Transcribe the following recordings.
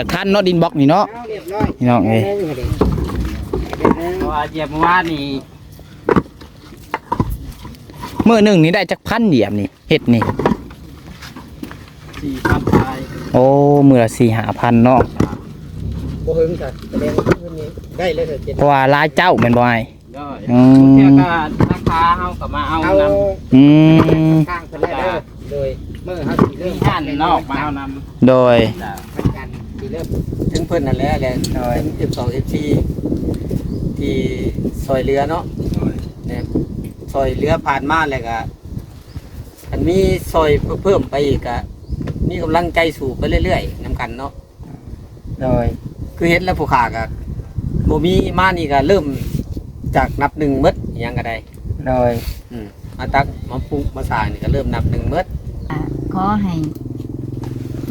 แต่ท่านเนาะดินบล็อกนี่เนาะเอาเรียบร้อยพี่น้องเอ้ยเพราะว่าเหยียบเมื่อวานนี่มื้อหนึงนี่ได้จักพันเหยียบนี่เฮ็ดนี่สี่พันปลายโอ้มื้อละ4-5,000เนาะบ่หึงค่ะแสดงว่าเพิ่นนี่ได้เลยเถอะเจ็ดเพราะว่าหลายเจ้าแม่นบ่อ้ายได้อืมเที่ยวก็ราคาเฮาก็มาเอาเอานอืมข้างเพิ่นได้เด้อโดยเมื่อเฮาสิำเริ่มีมห้านนอกมาเอานโดยำจ้ะมันกันสิ เริ่มถึงเพิ่นนั่นแหละแหละถึง12 14ที่ซอยเรือเนาะเนี่ยซอยเรือผ่านมาแล้วก็อันมีซอยเพิ่มไปอีกก็มีกำลังใจสู่ไปเรื่อยๆนํกันเนาะโดยคือเห็นแล้วผู้ขาก็บ่มีมานี่ก็เริ่มจากนับหนึ่งหมดอหยังก็ได้ โดยอืมมาตักมาปลูกมาสร้างนี่ก็เริ่มนับหนึ่งหมดขอให้เ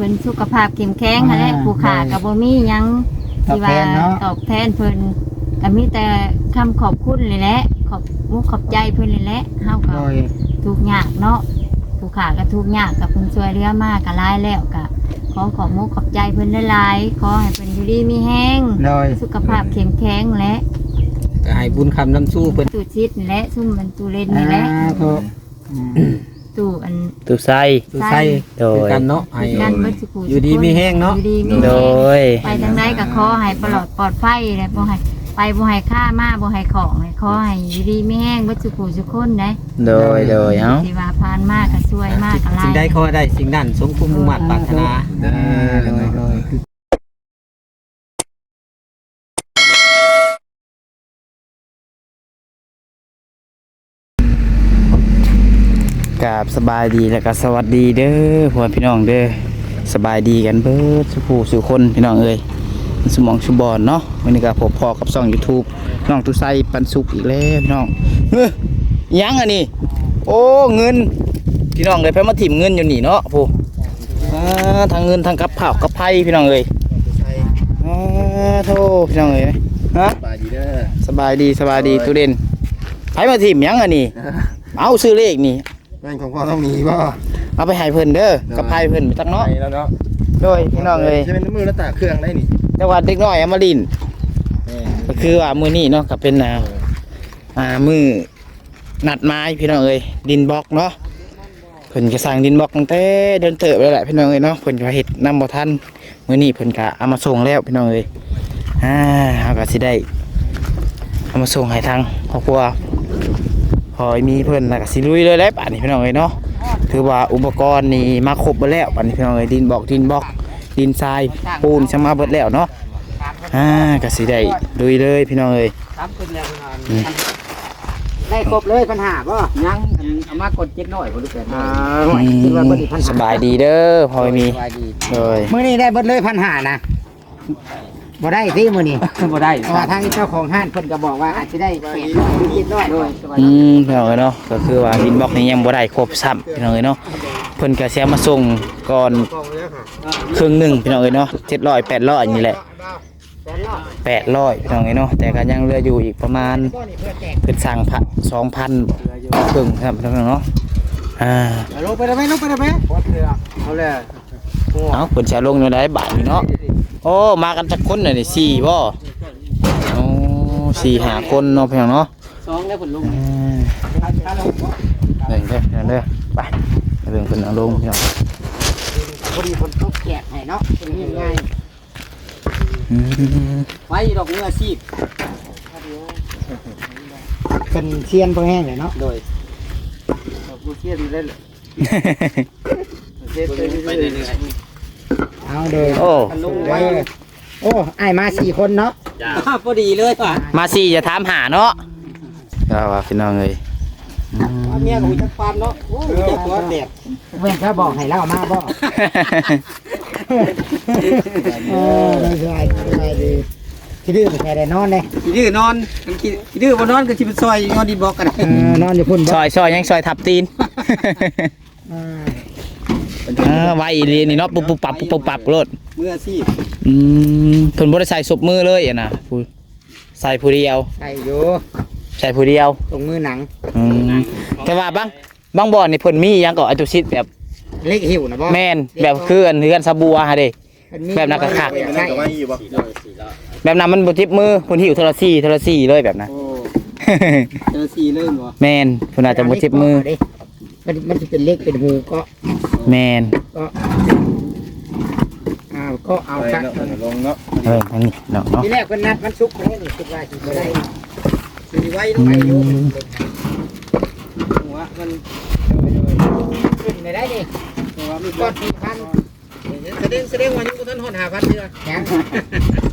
พิ่นสุขภาพเข้มแข็งหั่นแหละผู้ขาก็บ่มีหยังที่ว่าตอบแทนเพิ่นก็มีแต่คำขอบคุณเลยแหละขอบมุกขอบใจเพิ่นเลยแหละเฮาก็ทุกข์ยากเนาะผู้ขาก็ทุกข์ยากกับเพิ่นช่วยเหลือมากก็หลายแล้วก็ขอขอบมุกขอบใจเพิ่นหลายๆขอให้เพิ่นอยู่ดีมีแห้งโดย สุขภาพเข้มแข็งและก็ให้บุญคำน้ำสู้เพิ่น ตู่ชิดนี่แหละซุ่มมันตู่เล่นนี่แหละ ตู่อันตุไซดูใส่โดยคือกันเนาะให้กันเบิดสุขุอยู่ดีมีแห้งเนาะ อยู่ดีมีโดแห้งยไปทางใดก็ขอให้ปลอดปลอดภัยเลยบ่ให้ไปบ่ให้ค่ามาบ่ให้ของเลยขอให้อยู่ดีมีแห้งเบิดสุขุสุขคนนะโดย โดยเอ้าที่ว่าผ่านมากก็ช่วยมากก็หลาสิ่งใดยขอได้สิ่งนั้นสมความมุ่งมั่นปรารถนาโดยโดย กราบสบายดีแล้วก็สวัสดีเด้อพ่อพี่น้องเด้อสบายดีกันเบิดสุผู้สุคนพี่น้องเอ้ยสมองชุบอนเนาะวันนี้ก็พบพอกับช่อง YouTube น้องตุไซปันสุกอีกแล้วพี่น้องเฮ้ยอิหยังอันนี้โอ้เงินพี่น้องเลยไปมาถิ่มเงินอยู่นี่เนาะผู้อ่าทางเงินทางกับเผาวกับไพ่พี่น้องเลยอ่าโธ่พี่น้องเลยฮะบายดีเด้อสบายดีสบายดีตุเด่นไผมาถิ่มหยังอันนี้เอาซื้อเลขนี่ แม่งของพ่อต้องมีป่ะเอาไปให้เพิ่นเด้อกับไพ่เพิ่นไปตักเนาะไปแล้วเนาะโดยพี่น้องเลยใช่เป็นมือแล้วตาเครื่องได้นี่แต่ว่าเด็กน้อยเอามาลินแม่ก็คือว่ามือนี้เนาะก็เป็นอ่าอ่ามือนัดไม้พี่น้องเอ้ยดินบล็อกเนาะเพิ่นก็สั่งดินบล็อกตั้งแต่เดินเติบแล้วแหละพี่น้องเอ้ยเนาะเพิ่นก็เฮ็ดนำบ่ทันมื้อนี้เพิ่นก็เอามาส่งแล้วพี่น้องเอ้ยอ่าเฮาก็สิได้เอามาส่งให้ทางครอบครัว พอมีเพิ่นแล้วก็สิลุยเลยแหละป่านนี้พี่น้องเอ้ยเนาะถือว่าอุปกรณ์นี่มาครบหมดแล้วป่านนี้พี่น้องเอ้ยดินบล็อกดินบล็อกดินทรายปูนชมาเบิดแล้วเนาะอ่าก็สิได้ลุยเลยพี่น้องเอ้ยครับเพิ่นแล้วเพิ่นอืมได้ครบเลยปัญหาบ่ยังอันเอามากดเจ็ดน้อยบ่รู้กันอ่าอืมคิดว่าบ่ได้ปัญหาสบายดีเด้อพอมีสบายดีเลยมื้อนี้ได้เบิดเลยปัญหานะ บ่ได้สิมื้อนี้บ่ได้เพราะว่าทางเจ้าของห้านเพิ่นก็บอกว่าอาจจะได้แปดร้อยหรือเจ็ดร้อยด้วยอืมพี่น้องเอ้ยเนาะก็คือว่าดินบล็อกนี่ยังบ่ได้ครบซ้ำพี่น้องเอ้ยเนาะเพิ่นก็สิเอามาส่งก่อนครึ่งหนึงพี่น้องเอ้ยเนาะ700 800นี่แหละ800พี่น้องเอ้ยเนาะแต่ก็ยังเหลืออยู่อีกประมาณเพิ่นสั่งพะ2,000ครึ่งครับพี่น้องเนาะอ่าลงไปได้ไหมลงไปได้ไหมเอาเลยเอาเพิ่นสิเอาลงอยู่ได้บาทนี่เนาะ โอ้มากันจักคนน่ะนี่สี่บ่โอ้สี่ห้าคนเนาะพี่น้องเนาะสองแล้วผลลงอ่าเดินเด้อเดินเด้อไปไปเบิ่งเพิ่นเอาลงพี่น้องพอดีฝนตกแกะให้เนาะเป็นง่ายอืมๆไว้ดอกเนื้อชีพเป็นเชียนเพื่อแห้งเลยเนาะโดยดูเชียนเล่นเชียนไปเรื่อยๆ เอาโดยโอ้ลงไว้โอ้ไอายมาสี่คนเนาะพอดีเลยว่ะมาสิจะถามหาเนาะก็ว่าพี่น้องเอ้ยอืม เมียของจักรปานเนาะโอ้ยจักตัวแดดเว้นถ้าบอกให้เล่ามาบ่เออไม่ใช่ไม่ใช่ดีที่ดื้อไม่ใช่ได้นอนเลยขี้ดื้อนอนกันขี้ขี้ดื้อบ่นอนก็สิเป็นซอยนอนดีบอกกันเออนอนอยู่พุ่นซอยซอยยังซอยทับตีน อ่าอ่าไว้อีเรียนนี่เนาะปุ๊บปุ๊บปับปุ๊บปุ๊บปับโลดมืออาชีพอืมเพิ่นบ่ได้ใส่ศพมือเลยอะนะผู้ใส่ผู้เดียวใช่อยู่ใส่ผู้เดียวตรงมือหนังอืมแต่ว่าบางบางบ่อนนี่เพิ่นมีหยังก็อัตุชิตแบบเล็กหิวนะบ่แม่นแบบคืออันเฮือนสะบัวฮะเด้ แบบนั้นก็คักเป็นนั่นก็ว่าอีบ่แบบนั้นมันบ่ทิบมือเพิ่นหิวโทรซี่โทรซี่เลยแบบนั้น โอ้เจอสีเริ่มบ่แมนเพิ่นอาจจะบ่ทิบมือ มันมันจะเป็นเล็กเป็นหูก็แมนอ้าวก็เอาไปซะเนาะลงเนาะเอ้ยอันนี้เนาะเนาะทีแรกเพิ่นนัดมันสุกร์นี่คิดว่าสิบ่ได้สิไว้น้องอายุหัวมันขึ้นไม่ได้นี่หัวมีก้อนสี่พันแสดงแสดงว่ายังบ่ทันฮอด5,000เด้อยัง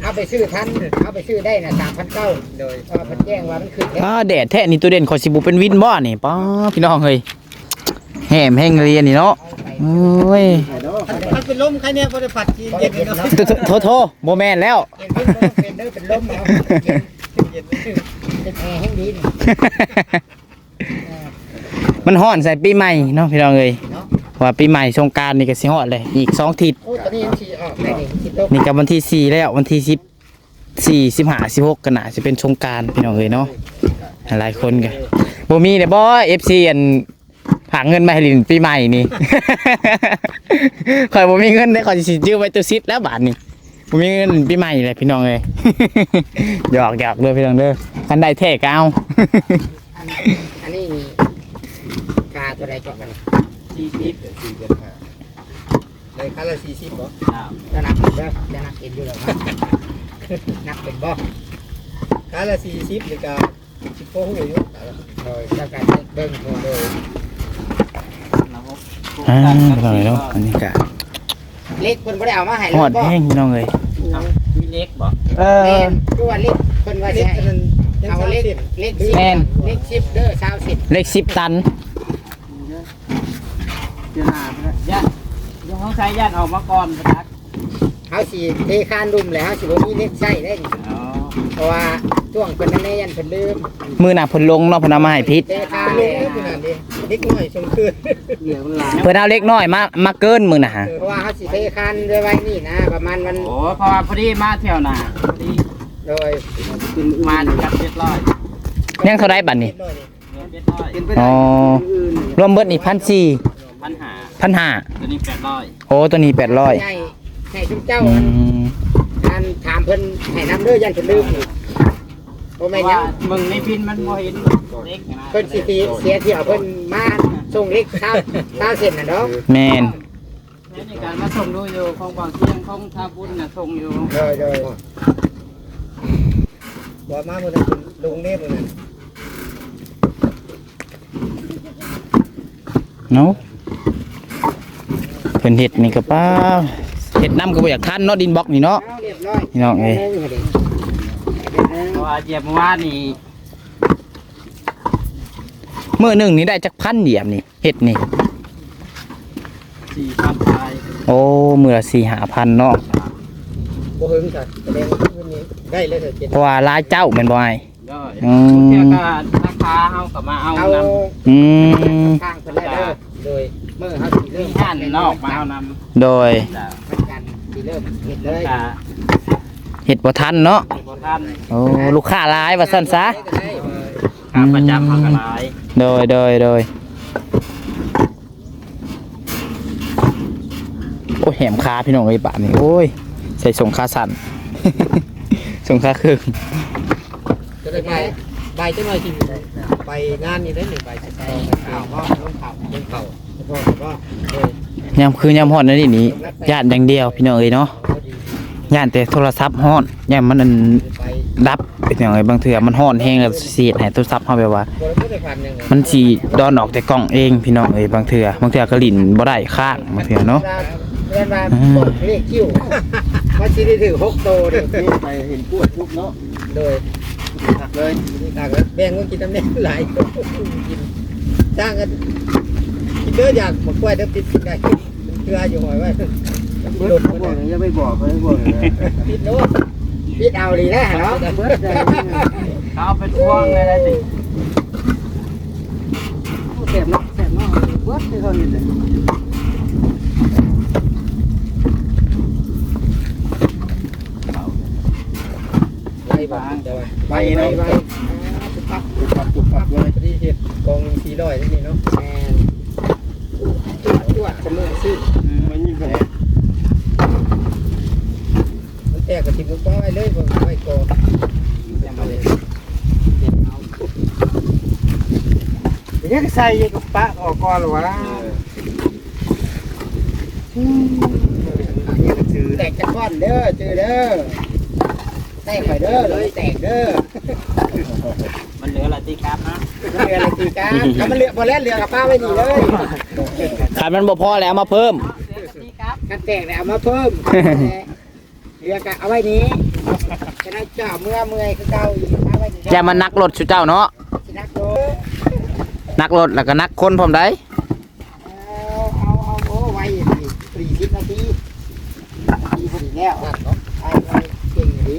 เอาไปซื้อทันเอาไปซื้อได้น่ะ3,900โดยเพราะว่าเพิ่นแจ้งว่ามันขึ้นแล้วอ้าแดดแท้นี่ตัวเด่นขอยสิบ่เป็นวินบ่นี่ป้าพี่น้องเฮ้ย แหมแห้งเรียนนี่เนาะโอ้ยมันเป็นลมใครเนี่ยบ่ได้ปัดเย็นเนาะโทโทบ่แมนแล้วเป็นเด้อเป็นลมเอาเย็นเย็นเป็นแอร์แห้งดีมันฮ้อนใส่ปีใหม่เนาะพี่น้องเอ้ยว่าปีใหม่สงกานต์นี่ก็สิฮอดเลยอีกสองทิศนี่กนี่ก็วันที่สี่แล้ววันที่สิบสี่สิบห้าสิบหกก็น่าจะเป็นสงการพี่น้องเอ้ยเนาะหลายคนกันบ่มีเด้อบ่ FC อัน ผาเงินมาให้ลินปีใหม่นี่ ข่อยบ่มีเงินได้ข่อยสิยืมไว้ตัวซิดแล้วบาทนี่บ่มีเงินปีใหม่เลยพี่น้องเอ้ยหยอกหยอกเด้อพี่น้องเด้อคันได้แท้ก็เอา อันนี้กาตัวใดก่อนมันสี่สิบสี่เจ็ดห้าในคันละสี่สิบบ่จะนับเด้อจะนับเอ็นอยู่แล้วครับนับเป็นบ่คันละสี่สิบหรือก็สิบโค้งอยู่โดยแล้วก็เบิ่งโดย อ่าพี่น้องเอ้ยเนาะอันนี้ก็เล็กเพิ่นบ่ได้เอามาให้ฮเราอดบ่แห้งพี่น้องเอ้ยมีเล็กบ่เอแม่อนคือว่าเล็กเพิ่นว่าสิเล็กให้นั้นยังเอาสามเล็กสิบเล็กสิบแม่นเล็กสิบเด้อชาวสิบเลข10ตันเดี๋ยวหาไปย่ายังเขาใช้ย่านออกมาก่อนนะครับเฮาสิเทคานดุมแล้วเฮาสิบ่มีเล็กใช้ได้นี่อ๋อ เพราะว่าช่วงเพิ่นนั่นแน่ยันเพิ่นลืมมื้อหน้าเพิ่นลงเนาะเพิ่นเอามาให้พิษเทคานลเลงยแล้วขนาดนี้เล็กน้อยชมคืนเหลือมันหลายเพิ่นเอาเล็กน้อยมามาเกินมื้อน่ะฮะเพราะว่าเฮาสิเทคานด้วยไว้นี่นะ ประมาณวันโอ้เพราะว่าพอดีมาเที่ยวหน้าพอดีโดยขึ้นมาจับเจ็ดร้อยยังเท่าไรบัดนี้เจ็ดร้อยอ๋อรวมเบิดนี่พันสี่พันหาพันห้าตัวนี้แปดร้อยโอ้ตัวนี้แปดร้อยให้ให้ทุกเจ้าอัน อันถามเพิ่นให้นำเด้อยันเพิ่นลืมอีกบ่เพแม่นราะหยัว่างมึงในบินมันบ่เห็นเล็กนะเพิ่นสิตีเสียเที่ยวเพิ่นมาส่งเล็กข้าวข้าวเสร็จน่ะเนาะแมนแล้วในการมาส่งดูอยู่ของบางเที่ยงของท่าบุญน่ะส่งอยู่โดยโดยบ่มามื้อนั้นลงเทพมื้อนั้นเนาะเพิ่นเห็ดนี่ก็ป้าเห็ดน้ำก็บ่อยากทันเนาะดินบล็อกนี่เนาะเอาเรียบร้อยพี่น้องเอ้ยเพราะว่าเหยียบเมื่อวานนี่มื้อหนึ่งนี่ได้จักพันเหยียบนี่เห็ดนี่ สี่พันปลายโอ้มื้อละสี่ห้าพันเนาะบ่หึงจ้ะแสดงว่าคืนนี้ได้เลยเถิดเจ็ดเพราะว่าหลายเจ้าแม่นบ่อ้ายย่อยอืม เที่ยวก็ราคาเฮาก็มาเอาเอานอืมข้างเพิ่นได้เด้อโดยเมื่อเฮาสิำเริ่มีมห้านนอกมาเอานโดยำจ้ะเป็นการ สิเริ่มเฮ็ดเลยจ้ะเห็ดบ่ทันเนาะบ่ทันโอ้ลูกค้าหลายว่าซั่นซะขาประจำเฮาก็หลายโดยโดยโดยโอ้ยแหมขาพี่น้องไอ้ยบาทนี่โอ้ย ใส่ส่งขาสั่นส่งขาครึ่งจะได้ไปไปจังหน่อยสิไปงานนี่ได้หนึ่งไปใช่ข่าวว่าลงข่าวลงข่าวพ่อว่าเออ ยามคือยามฮอดนั่นนี่นี่ญาติอย่างเดียวพี่น้องเอ้ยเนาะพอดีญาติแต่โทรศัพท์ฮอดยามมันอันไปดับเป็นอย่างไรบางเทื่อมันฮอดแฮงแล้วเสียดให้โทรศัพท์เฮาแบบว่าบริษัทพันหนึ่งมันสิดอนออกแต่กล้องเองพี่น้องเอ้ยบางเทื่อบางเทื่อก็ลิ้นบ่ได้ข้างบางเทื่อเนาะเรียนมาบอกเลขคิวว่าชีได้ถือหกโตเลยไปเห็นกล้วยทุกเนาะโดยหักเลยต่างกันแบ่งก็กินน้ำแดงหลายกินจ้างกัน กินเยอะอยากหมดกล้วยเด้อปิดกินได้เชื่ออยู่หอยว่าหลุดพวกนี้ยังไม่บอกเลยพวกนี้ปิดโน้ติดเอาดีนะเนาะเขาเอาไปทวงเลยนะสิเสียบเนาะเสียบเนาะเบิดที่เขานี่เลยไปบ้างไปไปไปปุ๊บปั๊บปุบปับปุบปับเลยพอดีเห็ดกองสี่ร้อยนี่เนาะ แมนจวดจวดจะมือซื้อมันยิ่งแผลแต่ก็ทิมก็ไว้เลยบ่ไว้ก่อยังบ่ได้เด็ดเอาเดี๋ยวใส่กับปะออกก่อนหรอวะแตกจากก้อนเด้อเจอเด้อแตกไปเด้อเลยแตกเด้อมันเหลืออะไรตีกราฟนะมันเรืออะไรตีกันถ้ามันเรือบ่แล้วเรือกับป้าไว้นี่เลย ขาดมันบ่พอแล้วเอามาเพิ่ม กันแตกเนี่ยเอามาเพิ่มเรือกะเอาไว้นี้จะได้เจ้าเมื่อเมื่อยคือเก่าอีกป้าไว้นี่อย่ามันนักรถชุเจ้าเนาะสินักโดนักรถแล้วก็นักคนพร้อมได้เอาเอาเอาโอ้ไว้สี่สิบนาทีทีพอดีแล้วเนาะไอ้ไว้เก่งดี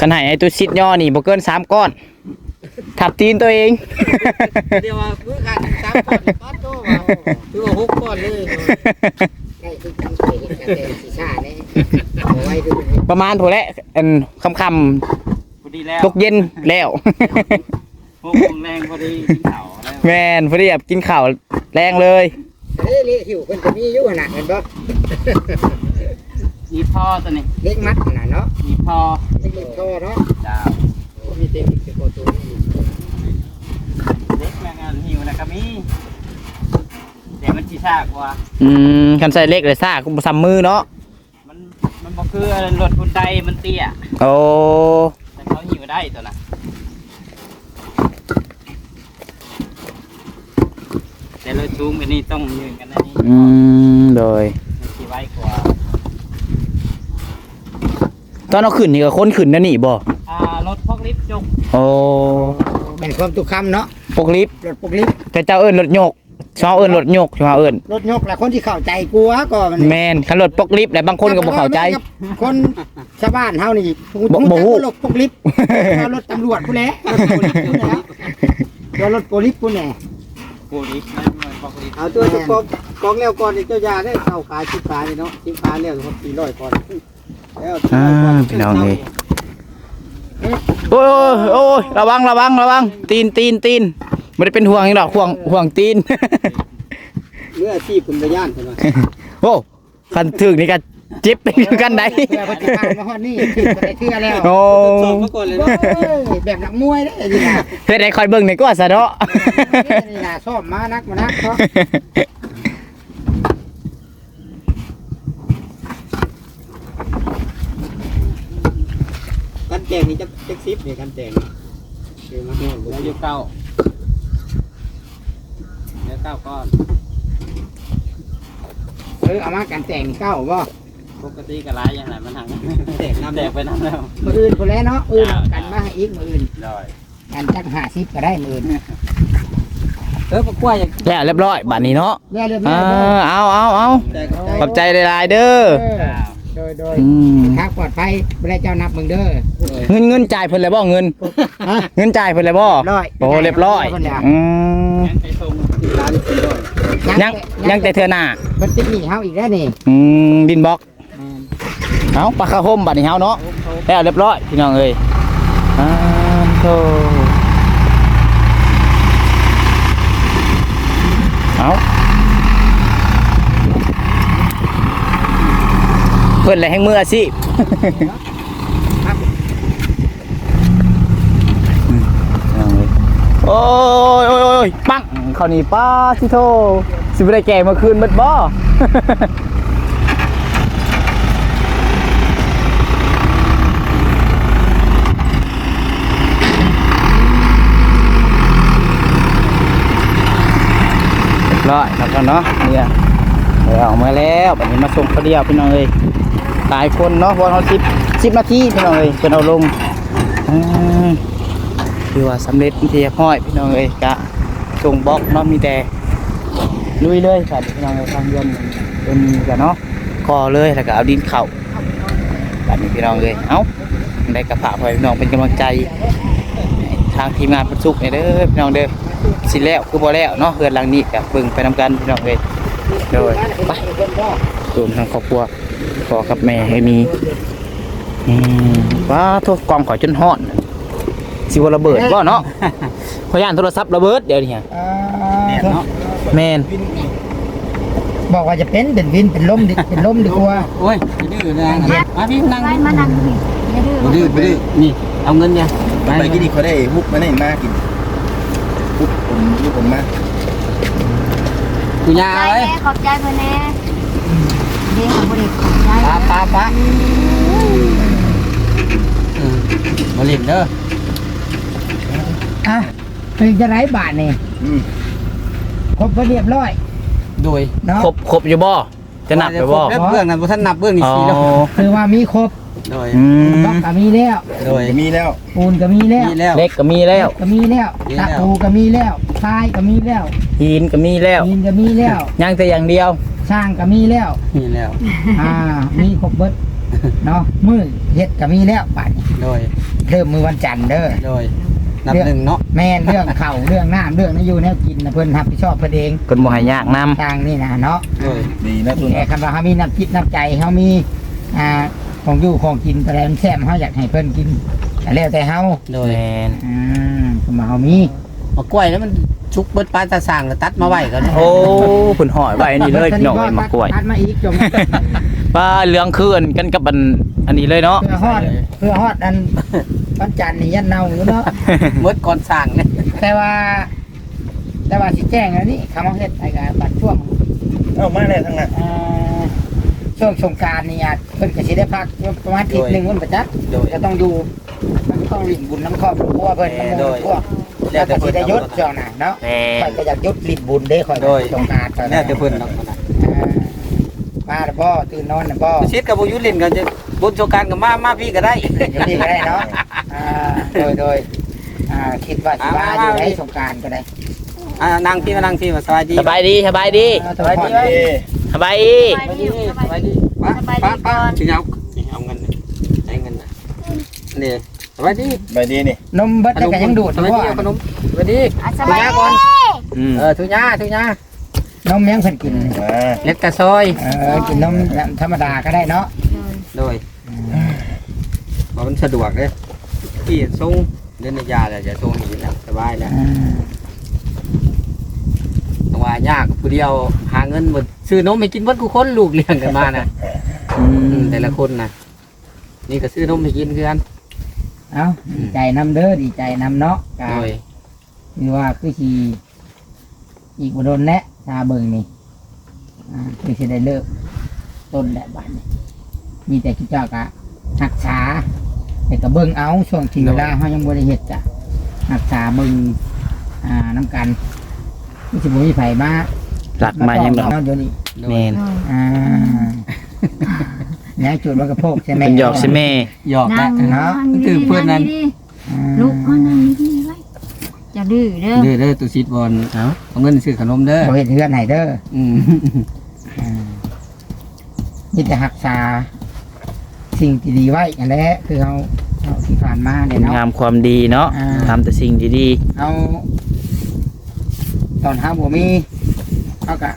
ขนาดไอ้ตัวชิดย่อนี่บ่เกินสามก้อน ทับตีนตัวเอง เดี๋ยวว่าพื้นขาดสามก้อนก้อนโตมาคือว่าหกก้อนเลยใกล้ที่กันเห็นกันแต่สีชาเนี่ยเอาไว้คือประมาณถูกแล้วอันคำคพอดีแล้วำตกเย็นแล้วพวกมึงแรงพอดีกินข้าวแล้วแมนพอดีแบบกินข้าวแรงเลย เฮ้ยเลี้ยหิวเพิ่นจะมีอยู่ขนาดเห็นบ่มีพ่อตัวนี้เล็กมัดขนาดเนาะมีพ่อเล็กโตเนาะเจ้ามีเต็มสิบกว่าตัวนี่ เล็กแรงงานหิวนะก็มีเดี๋ยวมันชีชากกว่า อืมคันใส่เล็กเลยซ่าคุซ้ำมือเนาะมันมันบอกคือรถคนใดมันเตี้ย โอ้แต่เขาหิวได้ตัวน่ะแต่รถชูงกันนี่ต้องยืนกันนะนี่อืมโดย มันชีไว้กว่าตอนเอาขึ้นนี่ก็คนขึ้นนะนี่บ่อ่ารถพกลิฟต์จกโอ้เป็นความตุกคำเนาะ ปกลิฟต์รถปกลิฟต์แต่เจ้าเอิ้นรถโยกชอบเอิ้นรถโยกชอบเอิ้นรถยกแหละคนที่เข้าใจกลัวก็มันแมนคันรถปกลิฟต์แหละบางคนก็บ่เข้าใจ คนชาวบ้านเฮานี่บ่บ่ฮู้รถปกลิฟต์รถตำรวจผู้แหละรถโปลิฟต์ผู้แหละโกลิฟต์นะมันพกลิฟต์เอาตัวจะกองกองแล้วก่อนเจ้ายาได้เข้าขายชิบขานี่เนาะชิบขาแล้วครับสี่ร้อยก่อนแล้วอ่าพี่น้องเอ้ย โอ้ยโอ้ยระวังระวังระวัง ตีนตีนตีนไม่ได้เป็นห่วงนี่หรอกห่วงห่วงตีน เมื่ออาชีพคุณไปย่านใช่ไหมโอ้คันถึกนี่ก็เจ็บเป็นคือกันได้เพื่อปฏิบัติมาฮอดนี่ถึงคนได้เทื่อแล้วโอ้สอบมาก่อนเลยโอ้นะยแบบนักมวยได้นี่นะเฮ็ดให้คอยเบิ่งนี่ก็ซะเนาะ นี่นะชอบมานักมานักเพราะ แจงนี่จะเซ็กซิปเนี่ยกันแจงเดี๋ยวมาแห้งเหลืออยู่เก้าเหลือเก้าก้อนเออเอามากันแจงนี่เก้าบ่ปกติก็ร้ายอย่างไรมันหังแตกน้ำแตกไปน้ำแล้วมืออื่นคนแล้วเนาะอื่นกันมาให้อีกมืออื่นได้กันจักห้าสิบก็ได้มืออื่นเออปะกล้วยอย่างแล้วเรียบร้อยบัดนี้เนาะเรียบร้ออ่ายเด้อเอาเอาเอาแต่ขอบใจหลายๆเด้อ โดยโดยอืมทางปลอดภัยไม่ได้เจ้านับมึงเด้อเงินเงินจ่ายเพิ่นเลยบ่เงิน ฮะ เงินจ่ายเพิ่นเลยบ่ร้อย โอ้เรียบร้อยอืมยังไปส่งร้านสี่ร้อยยังยังแต่เทื่อหน้ามันติดหนี้เฮาอีกแล้วนี่อืมดินบล็อกเอาปลาข้าวห่มบัดนี้เฮาเนาะแล้วเรียบร้อยพี่น้องเอ้ยอ่าโธ่เอาเพิ่นเลยแห่งมืออาชีพโอ้ยโอ้ยโอ้ยปังเขานี่ป้าสิโทสิบได้แก่เมื่อคืนเบิดบ่ร้อยแล้วกันเนาะเนี่ยเดี๋ยวออกมาแล้วบัดนี้มาส่งเขาเดียวพี่น้องเอ้ย หลายคนเนาะวันเขาสิบสิบนาทีพี่น้องเอ้ยจนเอาลงอืมคือว่าสำเร็จที่เรียบร้อยพี่น้องเอ้ยกะส่งบล็อกเนาะมีแต่ลุยเลยครับพี่น้องเอ้ยทางยนเป็นกันเนาะก่อเลยแล้วก็เอาดินเข่าแบัดนี้พี่น้องเอ้ยเอ้าได้กระฝากไว้พี่น้องเป็นกำลังใจ ทางทีมงานประสุกเนี่ยเด้อพี่น้องเด้อสิแล้วคือบ่แล้วเนาะเฮือนหลังนี้กับเบิ่งไปนำกันพี่น้องเอ้ยโดยไปรวมทั้งครอบครัว พ่อกับแม่ให้มีอืมว้าโทษกล่องข่อยจนฮ้อนสิบ่ระเบิดบ่เนาะขอยย่านโทรศัพท์ระเบิดเดี๋ยวนี้แม่เนาะแม่นบอกว่าจะเป็นเป็นวินเป็นล้มดิเป็นล้มดีกว่าโอ้ยอย่าดื้อนะมาพี่นั่งไปดิมานั่งดิอย่าดื้อบ่ดื้อบ่ดื้อนี่เอาเงินเนี่ยไปกินนี่เขาได้มุกมาได้มากินมุกผมมุกผมมากูยาใจไว้แน่ขอบใจเพิ่นแน่เด้ของบ่ได้ขอบใจปาปาปาเออบ่เล่นเด้ออะเป็นจะไรบาทนี่อืมครบไปเรียบร้อยโดยเนาะครบครบอยู่บ่จะนับไปบ่เบื้องนั้นบ่ทันนับเบื้องนี่อ๋อสี่แล้วคือว่ามีครบโดยอืมบล็อกก็มีแล้วโดยมีแล้วปูนก็มีแล้วนี่แล้ว เล็กก็มีแล้ว ก็มีแล้วมีแล้ตะวปูก็มีแล้วทรายก็มีแล้วหินก็มีแล้ว ดินก็มีแล้วยังแต่อย่างเดียว ช่างก็มีแล้ว นี่แล้ว อ่า มีครบเบิดเนาะมือเฮ็ดก็มีแล้วบาทนี้โดย เริ่มมือวันจันทร์เด้อ โดย นับหนึ่งเนาะ แม่นเรื่องเข่าวเรื่องน้ำเรื่องนอยู่แนวกินนะเพิ่นรับผิดชอบเพิ่นเองเพิ่นบ่ให้ยากนํทางนี่นะเนาะโดย ดีนะตุนแต่คำว่าเขามีน้ำจิตน้ำใจเขามี อ่า ของอยู่ของกินแต่แล้วแซ่บเขาอยากให้เพิ่นกินแต่แล้วแต่เขาโดย แม่นอ่าคำว่าเขามีมากล้วยแล้วมัน ชุกเบิดปลาตาสร้างแล้วตัดมาไว้ก่อนโอ้เพิ่นห่อยไว้นี่เลยพี่น้องไอ้มากล้วย ตัดมาอีกจงปลาเหลืองคืนกันกับอันอันนี้เลยเนาะ เพื่อฮอดเพื่อฮอดอันวันจันทร์นี่ยันเน่าอยู่เนาะเบิดก่อนสร้างเนี่ยแต่ว่า แต่ว่าสิแจ้งอันนี้คำว่าเฮ็ดไอ้การบัดช่วงเอ้ามาแล้วทั้งนั้นอ่าช่วงสงกรารนี่อาจเพิ่นก็สิได้พักอยู่ประมาณอาทิตย์หนึงมันประจักษ์โดย จะต้องอยู่มันต้องลิ้นบุญน้ำครอบครัวเพิ่นแม่น้ำโดมูยกพวก แล้วแต่ก็เพิ่สินได้ยศเอาช่วงน่ะเนาะแม่ข่อยก็อยากยศลิ้นบุญเด้ข่อยโดยสงกรารตอนแล้นั้วนแต่เพิ่นเนาะอ่ามาแล้วบ่ตื่นนอนแล้วบ่ชิดกับบ่อยู่ลิ้นกันจะบุญโชการกับมามาพี่ก็ได้ อยู่นี่ก็ได้เนาะอ่าโดยโดยอ่าคิดว่าสิว่าอยู่ในสงกรารก็ได้อ่านั่งพี่มานั่งพี่มาสบายดีสบายดีสบายดีสบายดีเอ้ยสบายดี สบายดีสบายดีป้าสบายดีป้าป้าก่อนถึงเอาสิเอาเงินนี่ใช้เงินน่ะนี่ สบายดีไปดีนี่นมเบิดแล้วก็ยังดูดสบายบ่ดีเอาขนมสบายดีอะสบายดีอืมเออทุญาทุญานมยังเพิ่นกินมาเล็กกระซอยเออกินนมธรรมดาก็ได้เนาะโดยบอกมันสะดวกเลยพี่ส่งเดินยาแล้วจะส่งอีกแล้วสบายแล้วอ่าแต่ว่ายากผู้เดียวหาเงินหมดซื้อนมให้กินเบิดกูคนลูกเลี้ยงกันมานะอือืมมแต่ละคนนะนี่ก็ซื้อนมให้กินคือกัน เอ้าดีใจนำเด้อดีใจนำเนาะก็โดยคือว่าคือสิอีกบ่โดนแหละตาเบิ่งนี่อ่าคือสิได้เลิกต้นแหละบัดนี้มีแต่คิดเจ้าก็รักษาแต่ก็เบิ่งเอาช่วงที่เวลาเฮายังบ่ได้เฮ็ดจ้ะรักษาเบิ่งอ่านํกันที่สิบ่มีไผมาหลักมายังดอกเนาะเดี๋ยวนี้โดแมยนอ่าเนี่ยจุดมันกระโพกใช่ไหมเป็นหยอกใช่ไหมหยอกนั่แล้วงเนาะมันคือเพื่อนนั้นดีๆลูกมานั่งดีๆไว้อย่าดื้อเด้อเด้อเด้อตุซิดบอลเอาเอาเงินซื้อขนมเด้อบ่เห็นเฮือนไหนเด้ออืมอ่ามีแต่รักษา สิ่งที่ดีไว้อันแหละคือเอาเอาที่ผ่านมาเนี่ยเนาะ งามความดีเนาะอ่า ทำแต่สิ่งดีเอาตอนเฮาบ่มีเฮาก็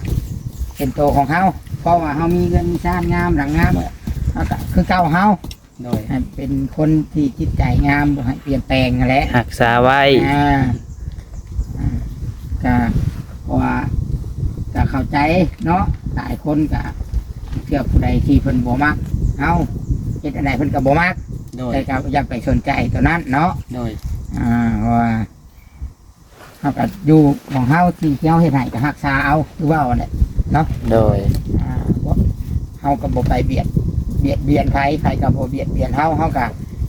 เป็นโตวของเฮาเพราะว่าเฮามีเงินชาติงามหลังงาม เฮาก็คือเก่าเฮาโดยให้เป็นคนที่จิตใจงามบ่ให้เปลี่ยนแปลงนั่นแหละๆหักษาไว้อ่าอ่าก็เพราะว่าก็เข้าใจเนาะหลายคนก็เชื่อผู้ใดที่เพิ่นบ่มักเอาเฮ็ดอันใดเพิ่นก็บ่มักโดยแต่ก็อย่าไปสนใจตัวนั้นเนาะโดยอ่าเพราะว่าเฮาก็อยู่ของเฮาที่เฮาเฮ็ดให้ก็รักษาเอาคือว่าเอาแหละโดยอ่าบ่เฮาก็บ่ไปเบียด เบียดเบียนไผไผก็บ่เบียดเบียนเฮาเฮาก็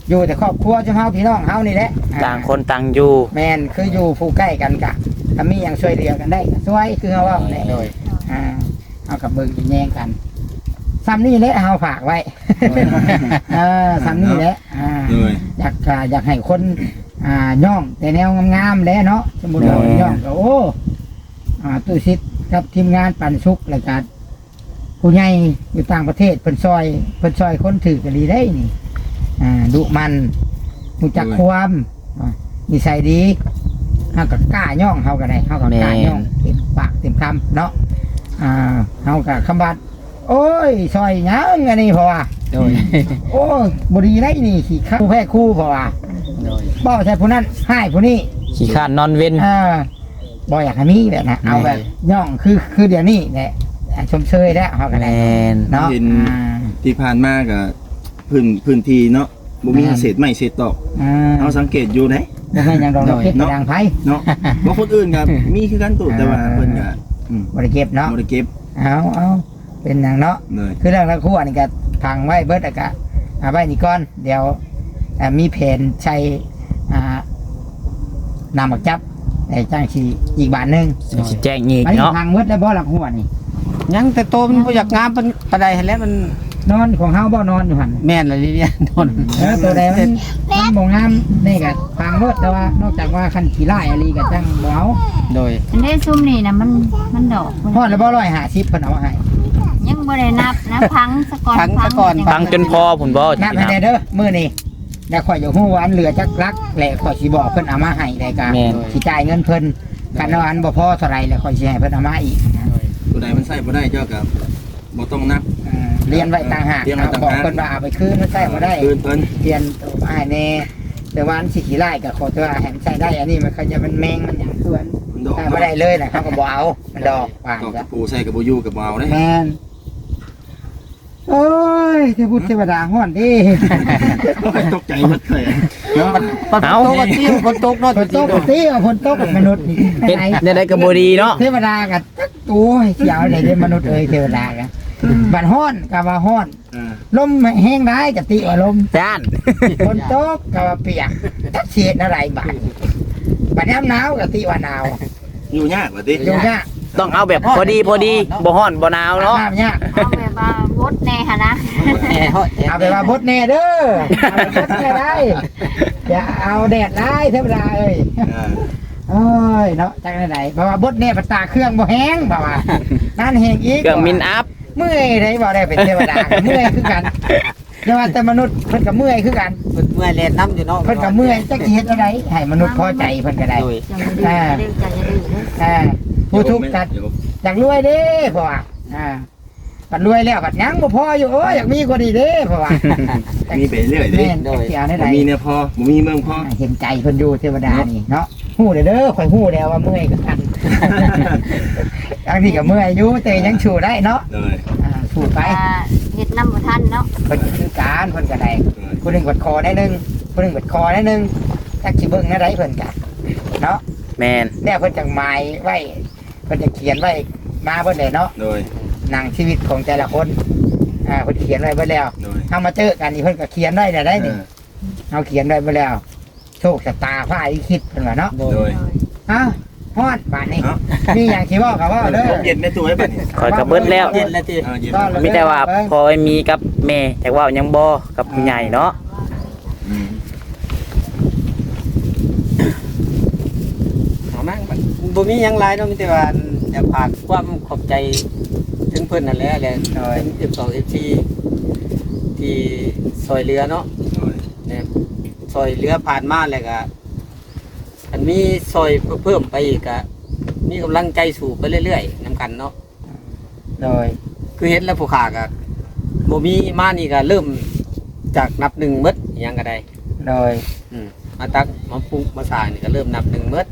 อยู่แต่ครอบครัวเจ้าเฮาพี่น้องเฮานี่แหละอ่ต่างคนต่างอยู่ แมนคืออยู่ผู้ใกล้กันกะถ้ามีอย่างช่วยเหลือกันได้ก็ช่วยคือเขาว่าแหละโดยอ่าเอากับเบิ่งแย่งกันซ้ำนี่แหละเอาฝากไว้ เออซ้ำนี่แหละอ่าเลยอยากอ่าอยากให้คนอ่าย่อง แต่แนวงามๆแหล้วเนาะสมมุติเราย่องก็โอ้อ่าตู้ซิดกับทีมงานปันสุกรายการ ผู้ใหญ่อยู่ต่างประเทศเพิ่นซอยเพิ่นซอยคนถือกันดีได้นี่ อ่าดุมันรู้จักความอ่านิสัยดีเฮาก็กล้าย่องเฮาก็ได้เฮาก็กล้าย่องเต็มปากเต็มคำเนาะอ่าเฮาก็คำบัดโอ้ยซอยหยังอันนี้เพราะว่า โดย โอ้ยบดีได้นี่ขี่ข้าคู่แพ้คู่เพราะว่าโดยบ่ใช่ผู้นั้นให้ผู้นี้ ขี้ข้านนอนเว้น อ่าบ่อยากให้มีแบบนะเอาแบบย่องคือคือเดี๋ยวนี้แหละ ชมเชยแล้วเฮาก็แมได้นเนาะเห็น อ่าที่ผ่านมาก็พื้นพื้นที่เนาะบ่มีแม่นเศษไม้เศษตอกอ่าเอาสังเกตอยู่ไหน บ่แม่นหยังดอกเราเก็บกระดังไผ เนาะ บ่คนอื่นก็มีคือกันตู่แต่ว่าเพิ่นก็อืมบ่ได้เก็บเนาะบ่ได้เก็บเอาเอาเป็นหยังเนาะ เลยคือเรื่องละครู่อันนี้ก็พังไว้เบิดแล้วก็เอาไว้นี่ก่อน เดี๋ยวอ่ามีแผนใช้อ่านำบักจับแต่จ้างชีอีกบาทหนึงสิแจ้งอีกอันนี้เนาะ พังเบิดแล้วบ่ละครู่อันนี้ ยังแต่โตมันบ่อยากงามปานปานใดหั้นแหล้วมันนอนของเฮาบ่นอนอยู่หั่นแม่นละลิเลียนนอนเออตัวใดมันมันบ่งามนี่ก็พังเบิดแต่ว่านอกจากว่าคันขี้ร้ายอะไรก็จังบ่เอาโดยอันนี้ซุ่มนี่นะมันมันดอกมันฮอดแล้วบ่150เพิ่นเอามาให้ยังบ่ได้นับนะพังสะก่อนพังซะก่อนฟังจนพอผุนบ่นับให้ได้เด้อมื้อนี้แล้วข่อยอยู่ฮู้ว่าอันเหลือจักลักแหละข่อยสิบอกเพิ่นเอามาให้ได้ก็แม่น สิจ่ายเงินเพิ่นกันว่าอันบ่พอเท่าไหร่แล้วข่อยสิให้เพิ่นเอามาอีกตัว ใดมันใส่บ่ได้เจ้าก็บ่ต้องนับอืมเรียนไว้ต่างหากเรียนไว้ต่างหาก บอกเพิ่นว่าเอาไปคืนมันใช้บ่ได้ คืนเพิ่นเรียนตัวอ้ายแน่แต่ว่าอันสิขี้ร้ายก็ขอตัวให้มันใช้ได้อันนี้มันก็จะมันแมงมันหยังส่วนมันดอกใช้บ่ได้เลยนะครับก็บ่เอามันดอกว่าดอกจ้ะตะปูใส่กับบ่อยู่กับบ่เอาเด้แม่น โอ้ยเทพบุตรเทวดาฮ้อนดิตกใจหมดเลยเนาะปัดเอ้าโตก็ติ้วฝนตกเนาะฝนตกกับตีเอาฝนตกกับมนุษย์นี่เฮ็ดไหนได้ได้ก็บ่ดีเนาะเทวดากับตัวเสียวเลยเด้มนุษย์เอ้ยเทวดากันบัดฮ้อนกับว่าฮ้อนอ่าลมแห้งได้กับติว่าลมจ้านฝนตกกับว่าเปียกจักเสียดอะไรบัดบัดน้ำหนาวกับติว่าหนาวอยู่ยากว่าติอยู่ยากต้องเอาแบบพอดีพอดีบ่ฮ้อนบ่หนาวเนาะน้ำยากเอาแบบว่า บดแน่ค่ะนะแหน่ฮอดเอาไปว่าบดแน่เด้อเอาไปบดแน่ได้อย่าเอาแดดได้เทวดาเอ้ยอ่าโอ้ยเนาะจังไหนเพราะว่าบดแน่ปัตตาเครื่องบ่แห้งเพราะว่านั่นแห้งอีกเครื่องมินอัพเมื่อยได้บ่ได้เป็นเทวดาก็เมื่อยคือกันแต่ว่าแต่มนุษย์เพิ่นก็เมื่อยคือกันเพิ่นเมื่อยแล่นน้ำอยู่เนาะเพิ่นก็เมื่อยจักสิเฮ็ดอะไรให้มนุษย์พอใจเพิ่นก็ได้โดยจะไม่ดื้อจะดื้อจะดื้อเด้ออ่าผู้ทุกข์กัดเดี๋ยวอยากรวยเด้เพราะว่าอ่า บัดรวยแล้วบัดยังบ่พออยู่โอ้ยอยากมีกว่านี้เด้เพราะว่า มีไปเรื่อยดิแม่นจักสิเอาได้บ่ใดมีเนี่ยพอบ่มีเมืองพอเห็นใจเพิ่นอยู่เทวดานี่เนาะฮู้เด้อเด้อข่อยฮู้แล้วว่าเมื่อยคือกัน บางทีก็เมื่อยอยู่แต่ยังชูได้เนาะเลยอ่าสู้ไปว่าเฮ็ดน้ำบ่ทันเนาะเพิ่นก็คือการเพิ่นก็ได้เลยผู้หนึงกดคอได้หนึงผู้หนึงกดคอได้หนึงจักสิเบิ่งได้เพิ่นก็เนาะ แมนแล้วเพิ่นจังหมายไว้เพิ่นจะเขียนไว้มาเพิ่นได้เนาะเลย หนังชีวิตของแต่ละคนอ่าเพิ่นเขียนไว้เบิดแล้วเลยเฮามาเจอกันนี่เพิ่นก็เขียนได้ได้ได้นี่เฮาเขียนไว้เบิดแล้ว โชคชะตาฟ้าลิขิตเพิ่นว่าเนาะโดเลยยอ้าวฮอดบาดนี้เอ้ามีหยังสิเว้าก็เว้าเด้อ ลมเย็นในตัวให้บัดนี้คอยกระเบิดแล้วเย็นแล้วติอ่าเย็นก็เลยมีแต่ว่าพอมีกับแม่แต่ว่ายังบ่กับผู้ใหญ่เนาะอืมเอามาบัดบ่มีหยังหลายเนาะมีแต่ว่าอยากฝากความขอบใจ ถึงเพิ่นนั่นแหละแหละถึง12 FC ที่ซอยเรือเนาะเลยเนี่ยซอยเรือผ่านมาแล้วก็อันมีซอยเพิ่มไปอีกก็มีกำลังใจสู่ไปเรื่อยๆนํกันเนาะ โดย คือเห็นแล้วผู้ขาก็บ่มีมานี่ก็เริ่มจากนับหนึ่งหมดอิหยังก็ได้โดย อืมมาตักมาปรุงมาสร้างนี่ก็เริ่มนับหนึ่งหมด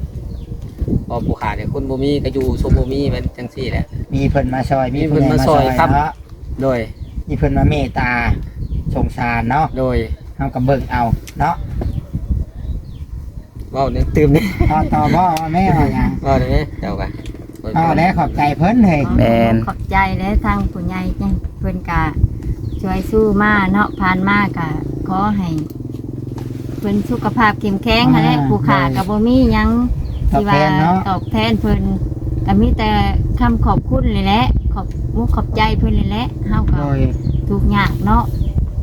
พอผู้ขาเนี่ยคนบ่มีก็อยู่ชมบ่มีมันจังซี่แหละ มีเพิ่นมาซอยมีเพิ่นมาซอยครับ เนาะโดย มีเพิ่นมาเมตตาสงสารเนาะโดยเฮาก็เบิ่งเอาเนาะเว้าเนี่ยตื่มเนี่ยต่อต่อบ่ว่าแม่ว่าหยังเว้าได้ไหมเดี๋ยวกันอ๋อแล้วขอบใจเพิ่นเลยแม่น ขอบใจและทางผู้ใหญ่เนี่ยเพิ่นก็ช่วยสู้มาเนาะผ่านมาก็ขอให้เพิ่นสุขภาพเข้มแข็งค่ะแหละผู้ขาก็บ่มีหยังตอบ ที่แทว่านเนาะตอบแทนเพิ่นก็มีแต่คำขอบคุณเลยแหละขอบมุกขอบใจเพิ่นเลยแหละเฮาก็โดยทุกข์ยากเนาะ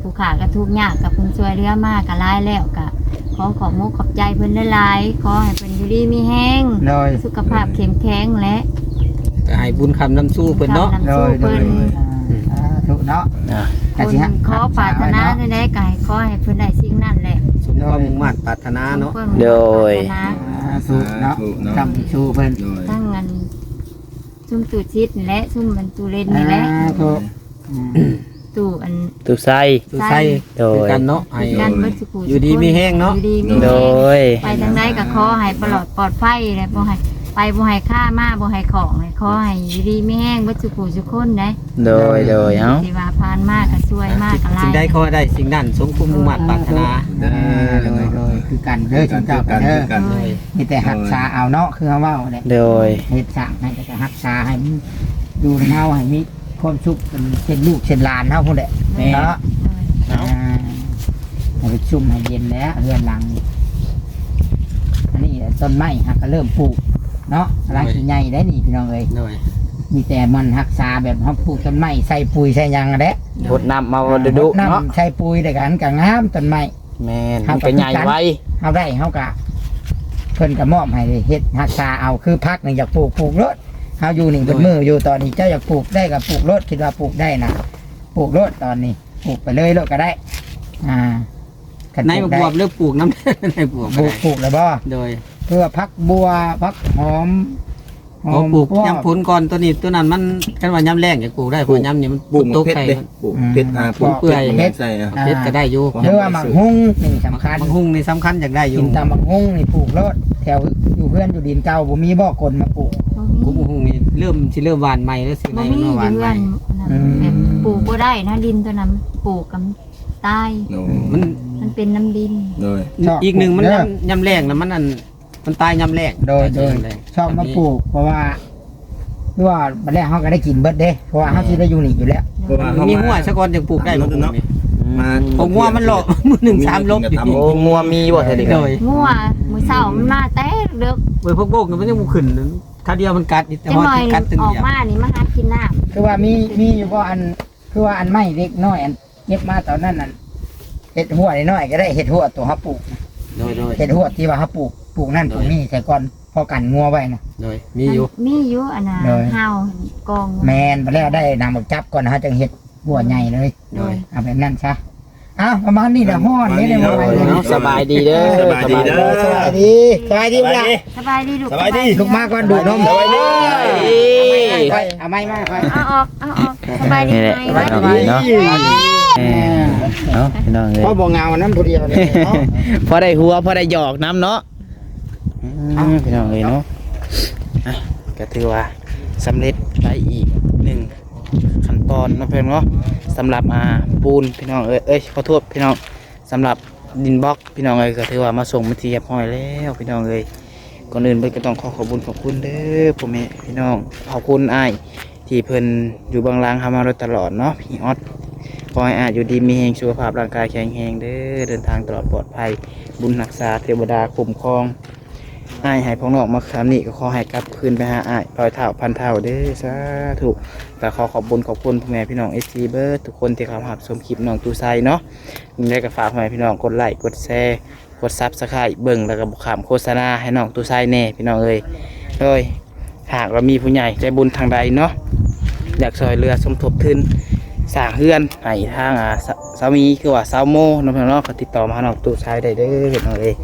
ผู้ขาก็ทุกข์ยากกับเพิ่นช่วยเหลือมากก็หลายแล้วก็ขอขอบมุกขอบใจเพิ่นหลายๆขอให้เพิ่นอยู่ดีมีแห้งโดยสุขภาพเข้มแข็งและก็ให้บุญคำน้ำสู้เพิ่นเนาะทำโดสู้ยโดเพิ่ยนอ่าถูกเนาะอะก็คุสิณฮะขอปรารถนาได้ๆก็ให้ขอให้เพิ่นได้สิ่งนั้นแหละสมความมุ่งมั่นปรารถนาเนาะสมค วมมุ่งมั่นปรารถนาอ่าถูกเนาะคำชูเพิ่นเลยทั้งเงินซุ่มตู่ชิดนี่แหละซุ่มมันตู่เล่นนี่แหละอ่าถูกอืมตู่อันตุไซดูใส่โดยคือกันเนาะให้กันเบิดสุขุอยู่ดีมีแห้งเนาะอยู่ดีมีโดแห้งยไปทางใดก็ขอให้ปลอดปลอดภัยและบ่ให้ ไปไปบ่ให้ค่ามาบ่ให้ของเลยขอให้อยู่ดีไม่แห้งบ่สุขุสุขคนได้โดยโดยเอ้าที่ว่าผ่านมากก็ช่วยมากก็ไล่สิ่งใดขอได้สิ่งนั้นสมความมุ่งมั่นปรารถนาอ่าโดยโดยคือกันเด้อชุนเจ้ากันเด้อกันโดยมีแต่หักษาเอาเนาะคือเฮาเว้าแหละโดย เฮ็ดสร้างให้ก็จะหักษาให้มันอยู่ในเฮาให้มีความสุขเป็นเช่นลูกเช่นหลานเฮาพุ่นแหละเนาะเนาะอ่าให้ไปชุ่มให้เย็นแล้วเรือนหลัง อันนี้ต้นไม้หักก็เริ่มปลูก เนาะกำลังสิใหญ่ได้นี่พี่น้องเอ้ยโดยมีแต่มันรักษาแบบเฮาปลูกต้นไม้ใส่ปุ๋ยใส่หยังอะแหละพดน้ำมาดุดุรดเนาะน้ำใส่ปุ๋ยแต่กันก็งามต้นไม้แม่นมันก็ใหญ่ไว้เฮาได้เฮาก็เพิ่นก็มอบให้เฮ็ดรักษาเอาคือพักหนึงอยากปลูกปลูกรถเฮาอยู่นี่เป็นมืออยู่ตอนนี้เจ้าอยากปลูกได้ก็ปลูกรถคิดว่าปลูกได้นะปลูกรถตอนนี้ปลูกไปเลยรถก็ได้ อ่าคัในปลูกบได้วบหรือปลูกน้ำในบวบปลูกปลูกแล้วบ่โดย เพื่อพักบัวพักหอมพอปลูกพว ยำพุนก่อนตัวนี้ตัวนั้นมันกันว่ายำแรงจะปลูกได้เพราะยำนี่มันปลูกตมะกเพชรไข่ เด้ปลูกเพชรอ่าปลูกเปื่อย เพชรใส่อะเพชรก็ได้อยู่หรือว่าหมักฮุ้งนี่สำคัญบางหุ่งนี่สำคัญอยากได้อยู่กินตามหมักฮุ้งนี่ปลูกรถแถวอยู่เพื่อนอยู่ดินเก่าบ่มีบ่อกลมาปลูกกุ้งหุ่งนี่เริ่มสิเริ่มหวานใหม่แล้วสิบ่ในมีมันมาหวานเดืใหอม่นอืม แบบปลูกบ่ได้นะดินตัวนั้นปลูกกับตายโน้มันมันเป็นน้ำดินโดยชอบอีกหนึ่งมันปลูกเด้อยำยำแรงนะมันอัน มันตายยำแรงโดยโดยตาำแรงชอบมาปลูกเพราะว่าคือว่าบัดแรกเฮาก็ได้กินเบิดเด้เพราะว่าเฮาสิได้อยู่นี่อยู่แล้วเพราะว่าเขามีมาหัวสะกอนจะปลูกได้บ่ปลูกนี่มาผมว่ามันหลอกมือหนึ่งสามลบอยู่โโอ้งัวมีบ่เท่านี้โดก็ยงัวมื้อเช้ามันมาแต่เด็กเว้ยพวกโบกเนี่ยมันยังบ่ขึ้นถ้าเดียวมันกัดอีกแต่จังว่าหน่อยกัดตึงออกเดียวมานี่มาหากินน้ำคือว่ามีมีอยู่ก็อันคือว่าอันไม้เล็กน้อยอันเก็บมาตอนนั้นน่ะเห็ดหัวน้อยๆก็ได้เห็ดหัวตัวเฮาปลูกโดยโดยเห็ดหัวที่ว่าเฮาปลูกป ลูกนั่นปลูกนี่ใส่ก่อนพอกันงัวไว้นะโดยมีอยู่ มีอยู่อันน่ะโดยเฮากองแมนบัดแล้วได้นำบักจับก่อนเฮาจึงเห็ดหัวใหญ่เลยโดย เอาแบบนั้นซะอ้าวประมาณนี้แหละฮ้อนนี่ได้มาไว้เลยเนาะสบายดีเด้อสบายดีเด้อ สบายดีสบายดีเวลาสบายดีลูกสบายดี ลูกมาก่อนดูดนมสบายดีไปเอาไม้มาไปเอาออกเอาออกสบายดีนี่แหละไหมสบายดีเนาะเออเนาะพี่น้องเอ้ยพ่อบอกเงาน้ำผู้เดียวเลยเนาะ พอได้หัวพอได้หยอกน้ำเนาะ อืมพี่น้องเอ้ยเนาะอะก็ถือว่าสำเร็จไปอีกหนึ่งขั้นตอนนะเพื่อนเนาะสำหรับอ่าปูนพี่น้องเอ้ยเอ้ยขอโทษพี่น้องสำหรับดินบล็อกพี่น้องเอ้ยก็ถือว่ามาส่งมาเทียบห้อยแล้วพี่น้องเอ้ยก่อนอื่นเพิ่อนก็ต้องขอขอบคุญขอบคุณเด้อพ่อแม่พี่น้องขอบคุณไอ้ที่เพิ่อนอยู่บางลางทำมาโดยตลอดเนาะพี่ออดขอให้อาจอยู่ดีมีแหงสุขภาพร่างกายแข็งแรงเด้อเดินทางตลอดปลอดภัย บุญรักษาเทวดาคุ้มครอง อ้ายให้พ้องนอกมาคำนี้ก็ขอให้กลับคืนไปหาอ้ายร้อยเท่าพันเท่าเด้อสาธุแต่ขอขอบบุญขอบคุณพ่อแม่พี่น้องเอซีเบิร์ดทุกคนที่เข้ามาชมคลิปน้องตูไซเนาะยังไงก็ฝากพ่อแม่พี่น้องกดไลค์กดแชร์กดซับสไครต์เบิ่งแล้วก็บุกขามโฆษณาให้น้องตูไซแน่พี่น้องเอ้ยโดยหากเรามีผู้ใหญ่ใจบุญทางใดเนาะอยากซอยเรือสมทบทุนสร้างเฮือนให้ทางอ่าสสามีคือว่าสาวโมน้องพี่น้องก็ติดต่อมาหาน้องตู้ชายได้เด้อพี่น้องเอ้ย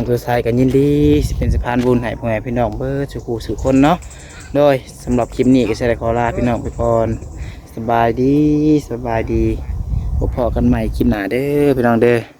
องตัวทรายก็ยินดีเป็นสะพานบุญให้พ่อแม่พี่น้องเบิดสุขูสุขคนเนาะโดยสำหรับคลิปนี้ก็จะได้ขอลาพี่น้องไปก่อนสบายดีสบายดีพบพอกันใหม่คลิปหน้าเด้อพี่น้องเด้อ